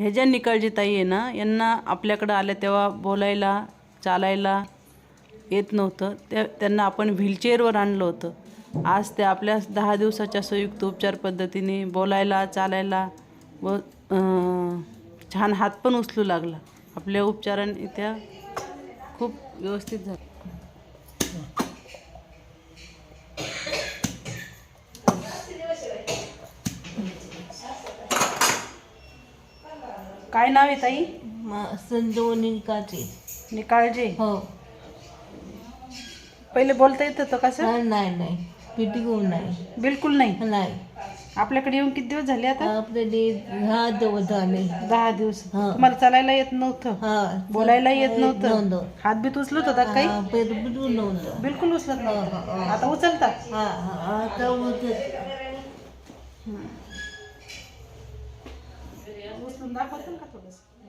हे ज्या निकालजी ताई आहे ना यांना आपल्याकडं आल्या तेव्हा बोलायला चालायला येत नव्हतं. त्या त्यांना आपण व्हीलचेअरवर आणलं होतं. आज त्या आपल्या दहा दिवसाच्या संयुक्त उपचार पद्धतीने बोलायला चालायला व छान हात पण उचलू लागला. आपल्या उपचाराने त्या खूप व्यवस्थित झालं काय नाव आहे ताई? संजीवनी काचे निकाळजे हो. पहिले बोलता येत होतं का सर? हा, नाही नाही. पिटी होऊ नाही. बिलकुल नाही? नाही. आपल्याकडे येऊन किती दिवस झाले आता? आपल्याला हा दिवस झाले. दहा दिवस. हा. तुम्हाला चालायला येत नव्हतं? हा. बोलायला येत नव्हतं? नव्हतं. हात बीत उचलत होता काही? हा, नव्हतं. बिलकुल उचलत हा, हा, नव्हतं. हा. आता उचलता? हा हा आता होते उचलून दाखवता का थोडंसं